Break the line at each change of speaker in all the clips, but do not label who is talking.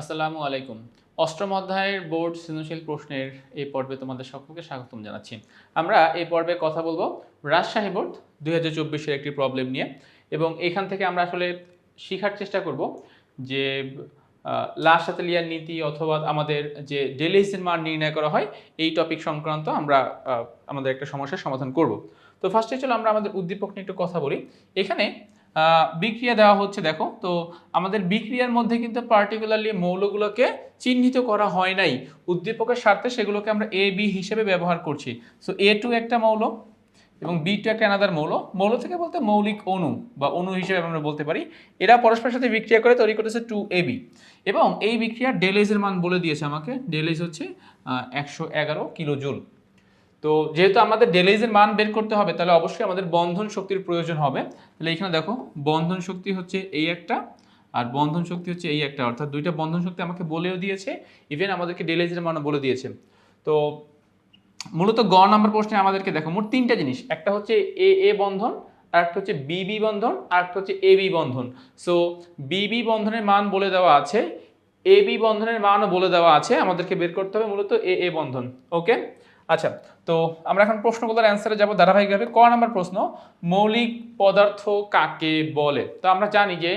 আসসালামু আলাইকুম। অষ্টম অধ্যায়ের বোর্ড সৃজনশীল প্রশ্নের এই পর্বে তোমাদের সকলকে স্বাগতম জানাচ্ছি। আমরা এই পর্বে কথা বলব রাজশাহী বোর্ড দুই হাজার একটি প্রবলেম নিয়ে এবং এখান থেকে আমরা আসলে শেখার চেষ্টা করব যে লাস্ট সাতেলিয়ার নীতি অথবা আমাদের যে ডেলিসের মান নির্ণয় করা হয়, এই টপিক সংক্রান্ত আমরা আমাদের একটা সমস্যার সমাধান করব। তো ফার্স্টে চলো আমরা আমাদের উদ্দীপক নিয়ে একটু কথা বলি। এখানে বিক্রিয়া দেওয়া হচ্ছে, দেখো। তো আমাদের বিক্রিয়ার মধ্যে কিন্তু পার্টিকুলারলি মৌলগুলোকে চিহ্নিত করা হয় নাই। উদ্দীপকের স্বার্থে সেগুলোকে আমরা এ বি হিসেবে ব্যবহার করছি। সো এ টু একটা মৌল এবং বি টু একটা আনাদার মৌল। মৌল থেকে বলতে মৌলিক অণু বা অণু হিসেবে আমরা বলতে পারি। এরা পরস্পরের সাথে বিক্রিয়া করে, তৈরি করতেছে টু এ বি এবং এই বিক্রিয়ার ডেলেজের মান বলে দিয়েছে আমাকে। ডেলেজ হচ্ছে একশো এগারো কিলো জুল তো যেহেতু আমাদের ডেলেজের মান বের করতে হবে, তাহলে অবশ্যই আমাদের বন্ধন শক্তির প্রয়োজন হবে। তাহলে এখানে দেখো, বন্ধন শক্তি হচ্ছে এই একটা, আর বন্ধন শক্তি হচ্ছে এই একটা, অর্থাৎ দুইটা বন্ধন শক্তি আমাকে বলেও দিয়েছে ইভেন আমাদেরকে ডেলেজের মানও বলে দিয়েছে। তো মূলত গ নাম্বার প্রশ্নে আমাদেরকে দেখো, মোট তিনটা জিনিস, একটা হচ্ছে এ এ বন্ধন, আর একটা হচ্ছে বিবি বন্ধন, আর একটা হচ্ছে এবি বন্ধন। সো বিবি বন্ধনের মান বলে দেওয়া আছে এবি বন্ধনের মানও বলে দেওয়া আছে, আমাদেরকে বের করতে হবে মূলত এ এ বন্ধন ওকে আচ্ছা তো আমরা এখন প্রশ্নগুলোর অ্যান্সারে যাব ধারাবাহিকভাবে। ক নাম্বার প্রশ্ন, মৌলিক পদার্থ কাকে বলে? তো আমরা জানি যে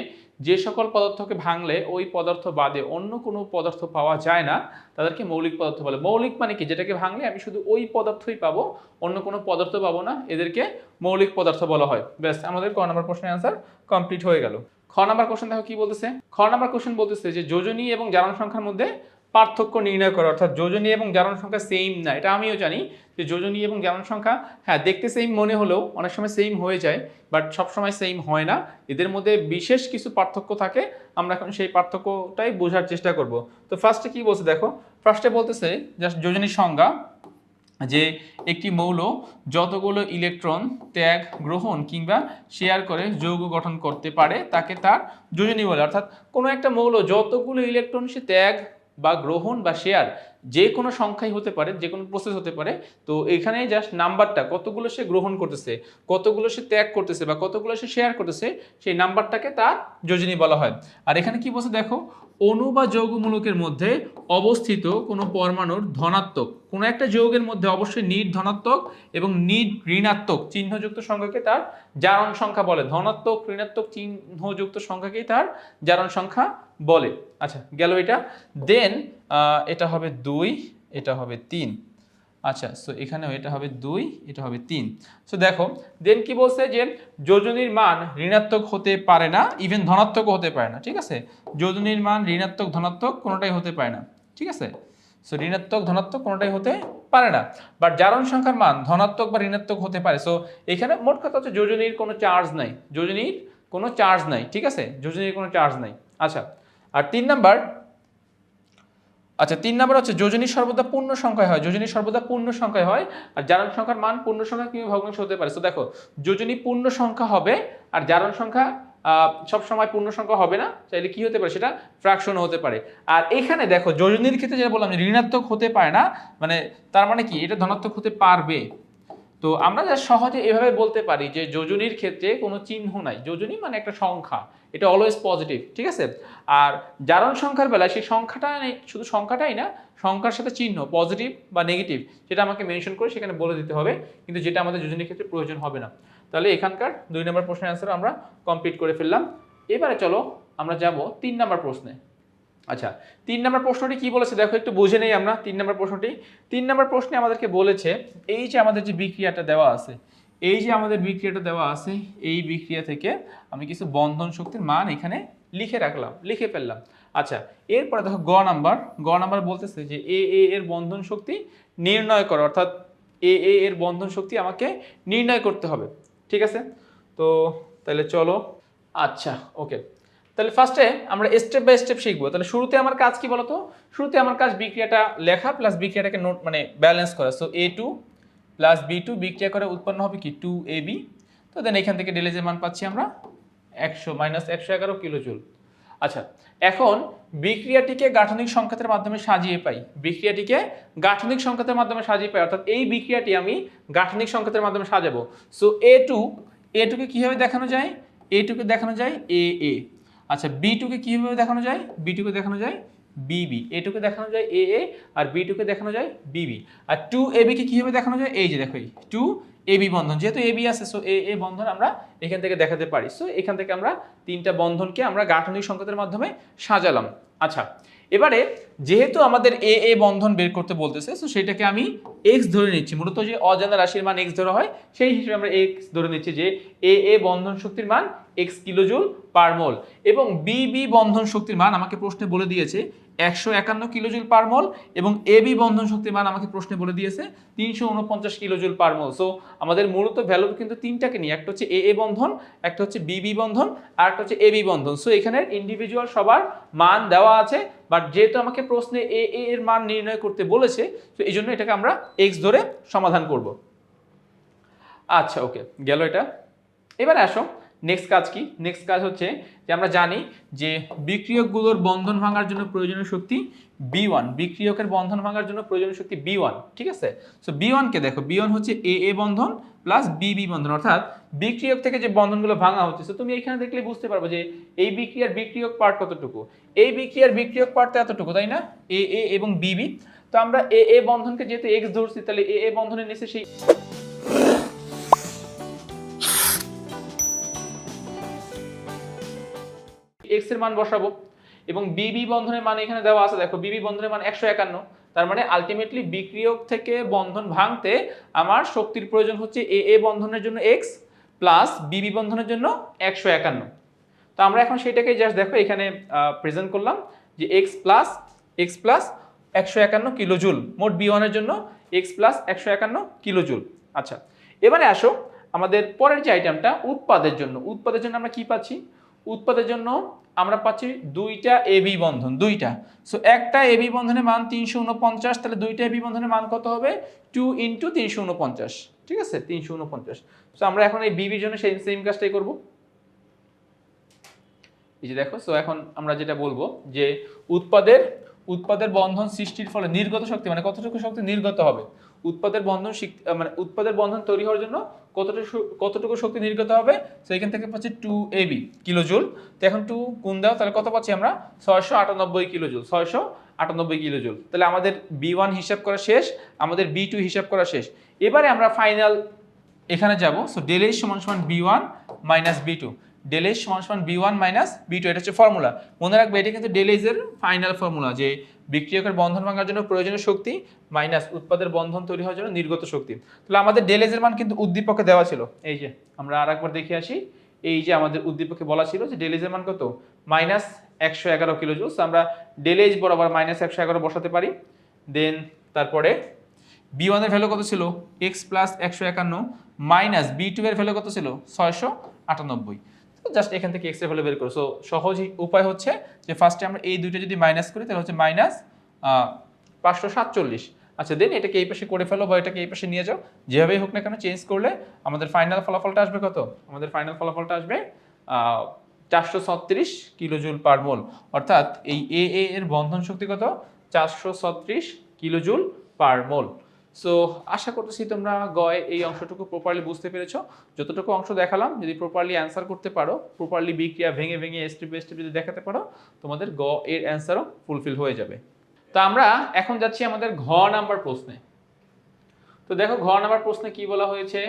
যে সকল পদার্থকে ভাঙলে ওই পদার্থ বাদে অন্য কোনো পদার্থ পাওয়া যায় না, তাদেরকে মৌলিক পদার্থ বলে। মৌলিক মানে কি? যেটাকে ভাঙলে আমি শুধু ওই পদার্থই পাবো, অন্য কোনো পদার্থ পাবো না, এদেরকে মৌলিক পদার্থ বলা হয়। ব্যাস, আমাদের ক নাম্বার প্রশ্নের অ্যান্সার কমপ্লিট হয়ে গেল। খ নাম্বার কোশ্চেন দেখো কি বলতেছে? খ নাম্বার কোশ্চেন বলতেছে যে যোজনী এবং জারণ সংখ্যার মধ্যে পার্থক্য নির্ণয় করো, অর্থাৎ যোজনী এবং জারণ সংখ্যা সেম না। এটা আমিও জানি যে যোজনী এবং জারণ সংখ্যা হ্যাঁ দেখতে সেম মনে হলেও অনেক সময় সেম হয়ে যায় বাট সবসময় সেম হয় না। এদের মধ্যে বিশেষ কিছু পার্থক্য থাকে, আমরা এখন সেই পার্থক্যটাই বোঝার চেষ্টা করব। তো ফার্স্টে কি বলছে দেখো? ফার্স্টে বলতেছে জাস্ট যোজনীর সংজ্ঞা, যে একটি মৌল যতগুলো ইলেকট্রন ত্যাগ গ্রহণ কিংবা শেয়ার করে যৌগ গঠন করতে পারে, তাকে তার যোজনী বলে। অর্থাৎ কোনো একটা মৌল যতগুলো ইলেকট্রন সে ত্যাগ বা গ্রহণ বা শেয়ার যে কোনো সংখ্যাই হতে পারে, যে কোনো প্রসেস হতে পারে, তো এখানে জাস্ট নাম্বারটা কতগুলো সে গ্রহণ করতেছে, কতগুলো সে ত্যাগ করতেছে বা কতগুলো সে শেয়ার করতেছে, সেই নাম্বারটাকে তার যোজনী বলা হয়। আর এখানে কি বলছে দেখো অণু বা যৌগমূলকের মধ্যে অবস্থিত কোনো পরমাণুর ধনাত্মক, কোনো একটা যৌগের মধ্যে অবশ্যই নিট ধনাত্মক এবং নিট ঋণাত্মক চিহ্নযুক্ত সংখ্যাকে তার জারণ সংখ্যা বলে। ধনাত্মক, ঋণাত্মক চিহ্নযুক্ত সংখ্যাকেই তার জারণ সংখ্যা বলে। আচ্ছা গেল এটা। দেন এটা হবে দুই, এটা হবে তিন। আচ্ছা সো এখানেও এটা হবে দুই, এটা হবে তিন। সো দেখো দেন কি বলছে যে যোজনীর মান ঋণাত্মক হতে পারে না ইভেন ধনাত্মকও হতে পারে না, ঠিক আছে? যোজনীর মান ঋণাত্মক, ধনাত্মক কোনোটাই হতে পারে না, ঠিক আছে? সো ঋণাত্মক, ধনাত্মক কোনোটাই হতে পারে না। বাট জারণ সংখ্যার মান ধনাত্মক বা ঋণাত্মক হতে পারে। সো এখানে মোট কথা হচ্ছে যোজনীর কোনো চার্জ নাই, যোজনীর কোনো চার্জ নাই, ঠিক আছে? যোজনীর কোনো চার্জ নাই। আচ্ছা আর তিন নাম্বার আচ্ছা তিন নাম্বার হচ্ছে যোজনী সর্বদা পূর্ণ সংখ্যায় হয়। যোজনী সর্বদা পূর্ণ সংখ্যায় হয়, আর জারণ সংখ্যার মান পূর্ণ সংখ্যা কীভাবে ভগ্নাংশ হতে পারে? তো দেখো, যোজনী পূর্ণ সংখ্যা হবে, আর জারণ সংখ্যা সব সময় পূর্ণ সংখ্যা হবে না, চাইলে কি হতে পারে সেটা? ফ্র্যাকশন হতে পারে। আর এখানে দেখো, যোজনীর ক্ষেত্রে যেটা বললাম যে ঋণাত্মক হতে পারে না মানে তার মানে কি? এটা ধনাত্মক হতে পারবে। তো আমরা যা সহজে এভাবে বলতে পারি যে যোজনীর ক্ষেত্রে কোনো চিহ্ন নাই। যোজনী মানে একটা সংখ্যা, এটা অলওয়েজ পজিটিভ ঠিক আছে? আর জারণ সংখ্যার বেলায় সেই সংখ্যাটা নেই, শুধু সংখ্যাটাই না, সংখ্যার সাথে চিহ্ন পজিটিভ বা নেগেটিভ সেটা আমাকে মেনশন করে সেখানে বলে দিতে হবে, কিন্তু যেটা আমাদের যোজনীর ক্ষেত্রে প্রয়োজন হবে না। তাহলে এখানকার দুই নম্বর প্রশ্নের অ্যান্সার আমরা কমপ্লিট করে ফেললাম। এবারে চলো আমরা যাব তিন নম্বর প্রশ্নে। আচ্ছা তিন নম্বর প্রশ্নটি কি বলেছে? দেখো, একটু বুঝে নেই আমরা। তিন নম্বর প্রশ্নটি। তিন নম্বর প্রশ্নে আমাদেরকে বলেছে, এই যে আমাদের যে বিক্রিয়াটা দেওয়া আছে, এই যে আমাদের বিক্রিয়াটা দেওয়া আছে, এই বিক্রিয়া থেকে আমি কিছু বন্ধন শক্তির মান এখানে লিখে রাখলাম, লিখে ফেললাম। আচ্ছা এরপরে দেখো, গ নাম্বার। গ নাম্বার বলতেছে যে, এ এ, এর বন্ধন শক্তি নির্ণয় করো, অর্থাৎ এ এ, এর বন্ধন শক্তি আমাকে নির্ণয় করতে হবে। ঠিক আছে? তো, তাহলে চলো। আচ্ছা ওকে। তাহলে ফার্স্টে আমরা স্টেপ বাই স্টেপ শিখব। তাহলে শুরুতে আমার কাজ কি বলতো? শুরুতে আমার কাজ বিক্রিয়াটা লেখা প্লাস বিক্রিয়াটাকে নোট মানে ব্যালেন্স করা। So A two plus B two বিক্রিয়া করে উৎপন্ন হবে কি? টু এ বি তো দেন এখান থেকে ডেলেজের মান পাচ্ছি আমরা একশো মাইনাস একশো এগারো কিলো জুল। আচ্ছা এখন বিক্রিয়াটিকে গাঠনিক সংকেতের মাধ্যমে সাজিয়ে পাই। বিক্রিয়াটিকে গাঠনিক সংকেতের মাধ্যমে সাজিয়ে পাই। অর্থাৎ এই বিক্রিয়াটি আমি গাঠনিক সংকেতের মাধ্যমে সাজাবো। সো এ টু এ টুকে কীভাবে দেখানো যায়? এ টুকে দেখানো যায় এ এ আচ্ছা বি টুকে কীভাবে দেখানো যায়? বি টুকে দেখানো যায় বিবি টুকে দেখানো যায় এ এ আর বিটুকে দেখানো যায় বিবি আর টু এ বিকে কীভাবে দেখানো যায়? এই যে দেখো, এই টু এ বি বন্ধন। যেহেতু এ বি আছে সো এ এ বন্ধন আমরা এখান থেকে দেখাতে পারি। সো এখান থেকে আমরা তিনটা বন্ধনকে আমরা গাঠনিক সংকেতের মাধ্যমে সাজালাম। আচ্ছা এবারে যেহেতু আমাদের এ এ বন্ধন বের করতে বলতেছে সো সেটাকে আমি এক্স ধরে নিচ্ছি। মূলত যে অজানা রাশির মান এক্স ধরা হয়, সেই হিসেবে আমরা এক্স ধরে নিচ্ছি যে এ এ বন্ধন শক্তির মান এক্স কিলোজুল পার মোল। এবং বি বি বন্ধন শক্তির মান আমাকে প্রশ্নে বলে দিয়েছে একশো একান্ন কিলোজুল পার মোল এবং এ বি বন্ধন শক্তির মান আমাকে প্রশ্নে বলে দিয়েছে, তিনশো উনপঞ্চাশ কিলোজুল পার মোল। সো আমাদের মূলত ভ্যালু কিন্তু তিনটাকে নিয়ে, একটা হচ্ছে এ এ বন্ধন, একটা হচ্ছে বি বি বন্ধন, আর একটা হচ্ছে এ বি বন্ধন। সো এখানে ইন্ডিভিজুয়াল সবার মান দেওয়া আছে বাট যেহেতু আমাকে প্রশ্নে এ এ এর মান নির্ণয় করতে বলেছে, তো এই জন্য এটাকে আমরা এক্স ধরে সমাধান করব। আচ্ছা ওকে গেল এটা। এবার আসো নেক্সট কাজ কি? নেক্সট কাজ হচ্ছে যে আমরা জানি যে বিক্রিয়কগুলোর বন্ধন ভাঙার জন্য প্রয়োজনীয় শক্তি বি ওয়ান বিক্রিয়কের বন্ধন ভাঙার জন্য প্রয়োজনীয় শক্তি বি ওয়ান ঠিক আছে? সো বি ওয়ানকে দেখো বি ওয়ান হচ্ছে এ এ বন্ধন প্লাস বি বি বন্ধন, অর্থাৎ বিক্রিয়ক থেকে যে বন্ধনগুলো ভাঙা হচ্ছে। তো তুমি এখানে দেখলে বুঝতে পারব যে এই বিক্রিয়ার বিক্রিয়ক পার্ট কতটুকু? এই বিক্রিয়ার বিক্রিয়ক পার্ট তো এতটুকু, তাই না? এ এ এবং বি বি তো আমরা এ এ বন্ধনকে যেহেতু এক্স ধরছি, তাহলে এ এ বন্ধনের নিচে সেই এক্সের মান বসাবো এবং বিবি বন্ধনের মান এখানে দেওয়া আছে। দেখো বিবি বন্ধনের মান একশো একান্ন। তার মানে আলটিমেটলি বিক্রিয়ক থেকে বন্ধন ভাঙতে আমার শক্তির প্রয়োজন হচ্ছে এ এ বন্ধনের জন্য এক্স প্লাস বিবি বন্ধনের জন্য একশো একান্ন। তো আমরা এখন সেটাকে জাস্ট দেখো, এখানে প্রেজেন্ট করলাম যে এক্স প্লাস এক্স প্লাস একশো একান্ন কিলোজুল মোট বি ওয়ানের জন্য এক্স প্লাস একশো একান্ন কিলোজুল আচ্ছা এবারে আসো আমাদের পরের যে আইটেমটা উৎপাদের জন্য। উৎপাদের জন্য আমরা কি পাচ্ছি? উৎপাদের জন্য আমরা পাচ্ছি দুইটা এবি বন্ধন, দুইটা। সো একটা এবি বন্ধনের মান তিনশো উনপঞ্চাশ তাহলে দুইটা এবি বন্ধনের মান কত হবে? টু ইন্টু তিনশো উনপঞ্চাশ ঠিক আছে? তিনশো উনপঞ্চাশ সো আমরা এখন এই বিবির জন্য সেই সেম কাজটাই করব। এই যে দেখো সো এখন আমরা যেটা বলব যে উৎপাদের উৎপাদের বন্ধন সৃষ্টির ফলে নির্গত শক্তি মানে কতটুকু শক্তি নির্গত হবে? উৎপাদের বন্ধন মানে উৎপাদের বন্ধন তৈরি হওয়ার জন্য কতটুকু কতটুকু শক্তি নির্গত হবে? তো এখান থেকে পাচ্ছি টু এবি কিলোজুল তো এখন টু গুণ দাও, তাহলে কত পাচ্ছি আমরা? ছয়শো আটানব্বই কিলোজুল ছয়শো আটানব্বই কিলোজুল তাহলে আমাদের বি ওয়ান হিসাব করা শেষ, আমাদের বি টু হিসাব করা শেষ। এবারে আমরা ফাইনাল এখানে যাব। সো ডেল সমান সমান B one minus B two del H সমান সমান B one minus B two এটা হচ্ছে ফর্মুলা মনে রাখবে, এটা কিন্তু ডেল এইচের ফাইনাল ফর্মুলা যে বিক্রিয়কের বন্ধন ভাঙার জন্য প্রয়োজনীয় শক্তি মাইনাস উৎপাদের বন্ধন তৈরি হওয়ার জন্য নির্গত শক্তি। তাহলে আমাদের ডেল এইচের মান কিন্তু উদ্দীপকে দেওয়া ছিল। এই যে, আমরা আর একবার দেখে আসি। এই যে আমাদের উদ্দীপকে বলা ছিল যে ডেল এইচের মান কত? মাইনাস একশো এগারো কিলো জুস আমরা ডেল এইচ বরাবর মাইনাস একশো এগারো বসাতে পারি। দেন তারপরে বি ওয়ানের ভ্যালু কত ছিল? এক্স প্লাস একশো একান্ন মাইনাস বি টু এর ভ্যালু কত ছিল? ছয়শো আটানব্বই। জাস্ট এখান থেকে এক্সের ভ্যালু বের করো। সো সহজ উপায় হচ্ছে যে ফার্স্টে আমরা এই দুইটা যদি মাইনাস করি, তাহলে হচ্ছে মাইনাস পাঁচশো সাতচল্লিশ। আচ্ছা দেন এটাকে এই পাশে করে ফেলো বা এটাকে এই পাশে নিয়ে যাও। যেভাবেই হোক না কেন চেঞ্জ করলে আমাদের ফাইনাল ফলাফলটা আসবে কত? আমাদের ফাইনাল ফলাফলটা আসবে চারশো ছত্রিশ কিলোজুল পার মোল অর্থাৎ এই এ এ এর বন্ধন শক্তি কত? চারশো ছত্রিশ কিলোজুল পার মোল সো আশা করতেছি তোমরা গয় এই অংশটুকু প্রপারলি বুঝতে পেরেছ। যতটুকু অংশ দেখালাম, যদি প্রপারলি অ্যান্সার করতে পারো প্রপারলি বিক্রিয়া ভেঙে ভেঙে স্টেপ বাই স্টেপ যদি দেখাতে পারো, তোমাদের গ এর অ্যান্সারও ফুলফিল হয়ে যাবে। তো আমরা এখন যাচ্ছি আমাদের ঘ নাম্বার প্রশ্নে। তো দেখো, ঘ নাম্বার প্রশ্নে কি বলা হয়েছে?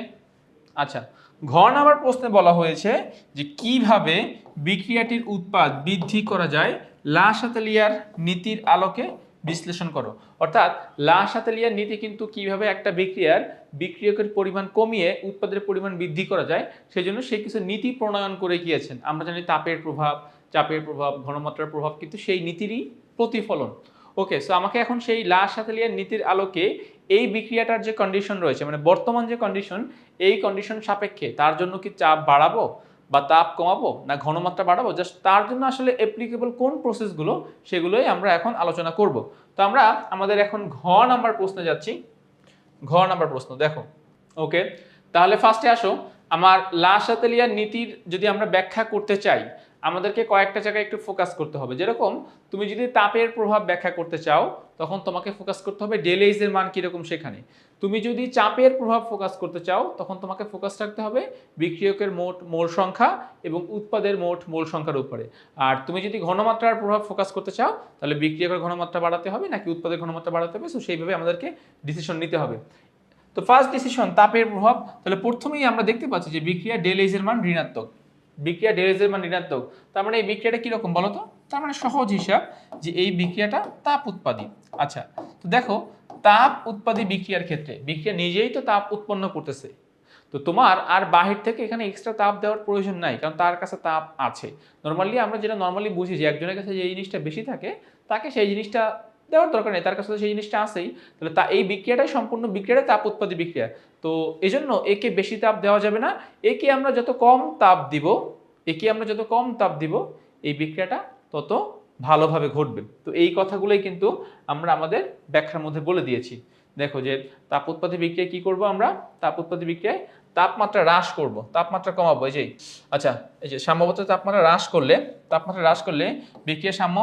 আচ্ছা ঘ নাম্বার প্রশ্নে বলা হয়েছে যে কীভাবে বিক্রিয়াটির উৎপাদ বৃদ্ধি করা যায়, লা সাতালিয়ার নীতির আলোকে বিশ্লেষণ করো। অর্থাৎ লা সাতালিয়ার নীতি কিন্তু কীভাবে একটা বিক্রিয়ার বিক্রিয়কের পরিমাণ কমিয়ে উৎপাদের পরিমাণ বৃদ্ধি করা যায় সেই জন্য সে কিছু নীতি প্রণয়ন করে গিয়েছেন। আমরা জানি তাপের প্রভাব, চাপের প্রভাব, ঘনমাত্রার প্রভাব কিন্তু সেই নীতিরই প্রতিফলন। ওকে সো আমাকে এখন সেই লা সাতালিয়ার নীতির আলোকে এই বিক্রিয়াটার যে কন্ডিশন রয়েছে মানে বর্তমান যে কন্ডিশন এই কন্ডিশন সাপেক্ষে তার জন্য কি চাপ বাড়াবো? বা তাপ কমাবো না ঘনমাত্রা বাড়াবো জাস্ট তার জন্য আসলে অ্যাপ্লিকেবল কোন প্রসেসগুলো সেগুলোই আমরা এখন আলোচনা করব। তো আমরা আমাদের এখন ঘ নাম্বার প্রশ্নে যাচ্ছি। ঘ নাম্বার প্রশ্ন, দেখো। ওকে, তাহলে ফার্স্টে আসো। আমার লা আতেলিয়ার নীতির যদি আমরা ব্যাখ্যা করতে চাই আমাদেরকে কয়েকটা জায়গায় একটু ফোকাস করতে হবে। যেরকম, তুমি যদি তাপের প্রভাব ব্যাখ্যা করতে চাও, তখন তোমাকে ফোকাস করতে হবে ডেলেইজের মান কীরকম সেখানে। তুমি যদি চাপের প্রভাব ফোকাস করতে চাও, তখন তোমাকে ফোকাস রাখতে হবে বিক্রিয়কের মোট মোল সংখ্যা এবং উৎপাদের মোট মোল সংখ্যার উপরে। আর তুমি যদি ঘনমাত্রার প্রভাব ফোকাস করতে চাও, তাহলে বিক্রিয়কের ঘনমাত্রা বাড়াতে হবে নাকি উৎপাদের ঘনমাত্রা বাড়াতে হবে? সো সেইভাবে আমাদেরকে ডিসিশন নিতে হবে। তো ফার্স্ট ডিসিশন তাপের প্রভাব। তাহলে প্রথমেই আমরা দেখতে পাচ্ছি যে বিক্রিয়া ডেলেইজের মান ঋণাত্মক। বিক্রিয়া ডেলেইজের মান ঋণাত্মক। তার মানে এই বিক্রিয়াটা কীরকম বলো তো? তার মানে সহজ হিসাব যে এই বিক্রিয়াটা তাপ উৎপাদী। আচ্ছা তো দেখো, তাপ উৎপাদী বিক্রিয়ার ক্ষেত্রে, বিক্রিয়া নিজেই তো তাপ উৎপন্ন করতেছে। তো তোমার আর বাহির থেকে এখানে এক্সট্রা তাপ দেওয়ার প্রয়োজন নাই, কারণ তার কাছে তাপ আছে। নর্মালি আমরা যেটা নর্মালি বুঝি যে একজনের কাছে যে জিনিসটা বেশি থাকে, তাকে সেই জিনিসটা দেওয়ার দরকার নেই, তার কাছে তো সেই জিনিসটা আছেই। তাহলে তা, এই বিক্রিয়াটাই সম্পূর্ণ বিক্রিয়াটা তাপ উৎপাদী বিক্রিয়া। তো এজন্য একে বেশি তাপ দেওয়া যাবে না, একে আমরা যত কম তাপ দিব, একে আমরা যত কম তাপ দিব, এই বিক্রিয়াটা তত ভালোভাবে ঘটবে। তো এই কথাগুলোই কিন্তু আমরা আমাদের ব্যাখ্যার মধ্যে বলে দিয়েছি। দেখো যে তাপ উৎপাদী বিক্রিয়া কী করব আমরা? তাপ উৎপাদী বিক্রিয়ায় তাপমাত্রা হ্রাস করব, তাপমাত্রা কমাবো, এই যে আচ্ছা এই যে সাম্যবত তাপমাত্রা হ্রাস করলে, তাপমাত্রা হ্রাস করলে বিক্রিয়া সাম্য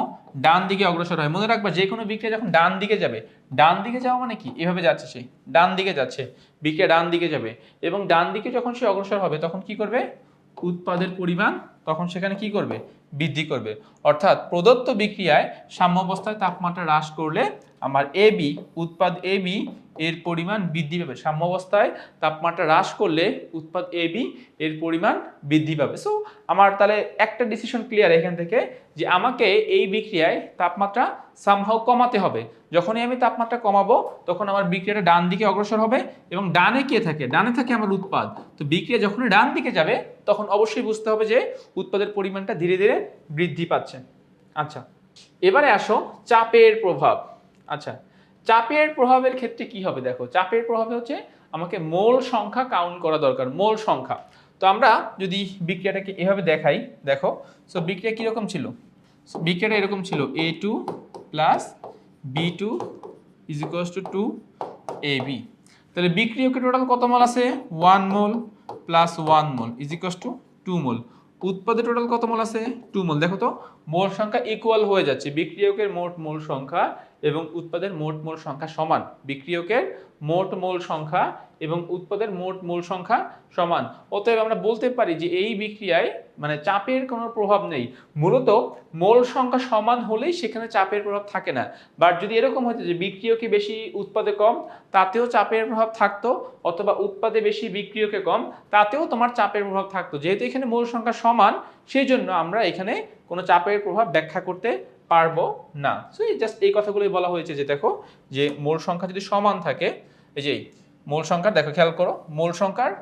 ডান দিকে অগ্রসর হয়। মনে রাখবা, যে কোনো বিক্রিয়া যখন ডান দিকে যাবে, ডান দিকে যাওয়া মানে কি? এভাবে যাচ্ছে সে, ডান দিকে যাচ্ছে, বিক্রিয়া ডান দিকে যাবে এবং ডান দিকে যখন সে অগ্রসর হবে, তখন কি করবে? উৎপাদের পরিমাণ তখন সেখানে কি করবে? বৃদ্ধি করবে। অর্থাৎ প্রদত্ত বিক্রিয়ায় সাম্যাবস্থায় তাপমাত্রা হ্রাস করলে আমার এ বি, উৎপাদ এ বি এর পরিমাণ বৃদ্ধি পাবে। সাম্যাবস্থায় তাপমাত্রা হ্রাস করলে উৎপাদ এ বি এর পরিমাণ বৃদ্ধি পাবে। সো আমার তাহলে একটা ডিসিশন ক্লিয়ার এখান থেকে যে আমাকে এই বিক্রিয়ায় তাপমাত্রা সামহাও কমাতে হবে। যখনই আমি তাপমাত্রা কমাবো, তখন আমার বিক্রিয়াটা ডান দিকে অগ্রসর হবে এবং ডানে কে থাকে? ডানে থাকে আমার উৎপাদ। তো বিক্রিয়া যখনই ডান দিকে যাবে, তখন অবশ্যই বুঝতে হবে যে উৎপাদের পরিমাণটা ধীরে ধীরে বৃদ্ধি পাচ্ছে। আচ্ছা এবারে আসো চাপের প্রভাব। আচ্ছা চাপের প্রভাবের ক্ষেত্রে কি হবে দেখো? চাপের প্রভাবে হচ্ছে আমাকে মোল সংখ্যা কাউন্ট করা দরকার, মোল সংখ্যা। তো আমরা যদি বিক্রিয়াটাকে এভাবে দেখাই, দেখো সো বিক্রিয়া কীরকম ছিল? বিক্রিয়াটা এরকম ছিল A two plus B two is equals to two A B তাহলে বিক্রিয়কে টোটাল কত মোল আছে? One mole plus one mole is equals to two mole. উৎপাদে total কত মোল আছে? Two mole. দেখো তো, মোল সংখ্যা ইকুয়াল হয়ে যাচ্ছে, বিক্রিয়কের মোট মোল সংখ্যা এবং উৎপাদের মোট মোল সংখ্যা সমান। বিক্রিয়কের মোট মোল সংখ্যা এবং উৎপাদের মোট মোল সংখ্যা সমান। অতএব আমরা বলতে পারি যে এই বিক্রিয়ায় মানে চাপের কোনো প্রভাব নেই। মূলত মোল সংখ্যা সমান হলেই সেখানে চাপের প্রভাব থাকে না। বাট যদি এরকম হতো যে বিক্রিয়কে বেশি, উৎপাদে কম, তাতেও চাপের প্রভাব থাকতো, অথবা উৎপাদে বেশি, বিক্রিয়কে কম, তাতেও তোমার চাপের প্রভাব থাকতো। যেহেতু এখানে মোল সংখ্যা সমান সেই জন্য আমরা এখানে কোনো চাপের প্রভাব ব্যাখ্যা করতে পারব? না। সো এই জাস্ট এই কথাগুলোই বলা হয়েছে যে, দেখো, যে মোল সংখ্যা যদি সমান থাকে, এই যে মূল সংখ্যা দেখো, খেয়াল করো, মূল সংখ্যার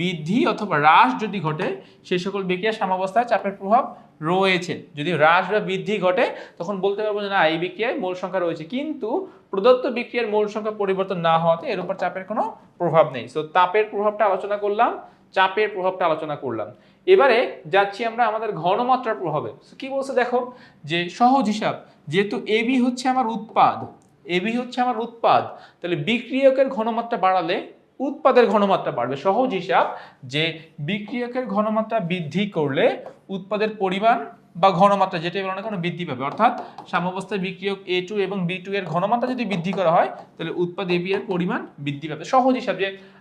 বৃদ্ধি অথবা হ্রাস যদি ঘটে সেই সকল বিক্রিয়া সাম্যাবস্থায় চাপের প্রভাব রয়েছে। যদি হ্রাস বা বৃদ্ধি ঘটে, তখন বলতে পারব যে, না, এই বিক্রিয়ায় মূল সংখ্যা রয়েছে। কিন্তু প্রদত্ত বিক্রিয়ার মূল সংখ্যা পরিবর্তন না হওয়াতে এর উপর চাপের কোনো প্রভাব নেই। সো তাপের প্রভাবটা আলোচনা করলাম, চাপের প্রভাবটা আলোচনা করলাম। এবারে যাচ্ছি আমরা আমাদের ঘনমাত্রার প্রভাবে। কি বলছে দেখো? যে সহজ হিসাব, যেহেতু এবি হচ্ছে আমার উৎপাদ এবি হচ্ছে আমার উৎপাদ, তাহলে বিক্রিয়কের ঘনমাত্রা বাড়ালে উৎপাদের ঘনমাত্রা বাড়বে। সহজ হিসাব যে বিক্রিয়কের ঘনমাত্রা বৃদ্ধি করলে উৎপাদের পরিমাণ বা ঘনমাত্রা যেটাই বলো না কেন বৃদ্ধি পাবে। অর্থাৎ সাম্যাবস্থায় বিক্রিয়ক এ টু এবং বি টু এর ঘনমাত্রা যদি বৃদ্ধি করা হয়, তাহলে উৎপাদ এ বি এর পরিমাণ বৃদ্ধি পাবে। সহজ হিসাব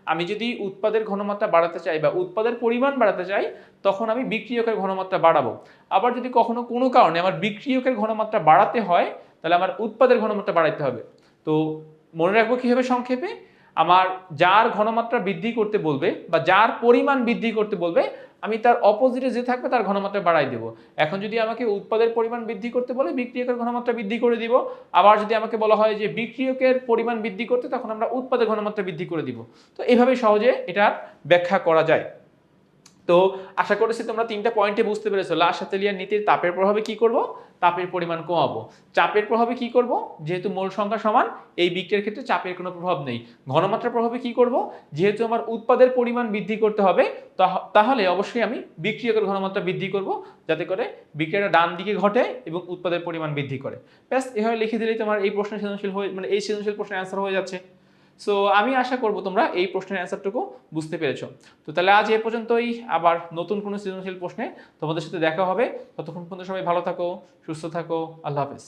আমি যদি উৎপাদের ঘনমাত্রা বাড়াতে চাই বা উৎপাদের পরিমাণ বাড়াতে চাই, তখন আমি বিক্রিয়কের ঘনমাত্রা বাড়াবো। আবার যদি কখনো কোনো কারণে আমার বিক্রিয়কের ঘনমাত্রা বাড়াতে হয়, তাহলে আমার উৎপাদের ঘনমাত্রা বাড়াইতে হবে। তো মনে রাখব কী হবে সংক্ষেপে? আমার যার ঘনমাত্রা বৃদ্ধি করতে বলবে বা যার পরিমাণ বৃদ্ধি করতে বলবে আমি তার অপোজিটে যে থাকবে তার ঘনমাত্রা বাড়াই দেবো। এখন যদি আমাকে উৎপাদের পরিমাণ বৃদ্ধি করতে বলে, বিক্রিয়কের ঘনমাত্রা বৃদ্ধি করে দিব। আবার যদি আমাকে বলা হয় যে বিক্রিয়কের পরিমাণ বৃদ্ধি করতে, তখন আমরা উৎপাদের ঘনমাত্রা বৃদ্ধি করে দিব। তো এইভাবে সহজে এটার ব্যাখ্যা করা যায়। তো আশা করেছি তোমরা তিনটা পয়েন্টে বুঝতে পেরেছ। লাশ হাতেলিয়ার নীতির তাপের প্রভাবে কি করব? তাপের পরিমাণ কমাবো। চাপের প্রভাবে কি করব? যেহেতু মোল সংখ্যা সমান, এই বিক্রিয়ার ক্ষেত্রে চাপের কোনো প্রভাব নেই। ঘনমাত্রার প্রভাবে কি করব? যেহেতু আমার উৎপাদের পরিমাণ বৃদ্ধি করতে হবে, তাহ- তাহলে অবশ্যই আমি বিক্রিয়কের ঘনমাত্রা বৃদ্ধি করব, যাতে করে বিক্রিয়াটা ডান দিকে ঘটে এবং উৎপাদের পরিমাণ বৃদ্ধি করে। ব্যাস, এভাবে লিখে দিলেই তোমার এই প্রশ্নের সৃজনশীল হয়ে মানে এই সৃজনশীল প্রশ্নের অ্যান্সার হয়ে যাচ্ছে। সো আমি আশা করব তোমরা এই প্রশ্নের অ্যান্সারটুকু বুঝতে পেরেছ। তো তাহলে আজ এ পর্যন্তই। আবার নতুন কোনো সৃজনশীল প্রশ্নে তোমাদের সাথে দেখা হবে। ততক্ষণ পর্যন্ত সবাই ভালো থাকো, সুস্থ থাকো। আল্লাহ হাফেজ।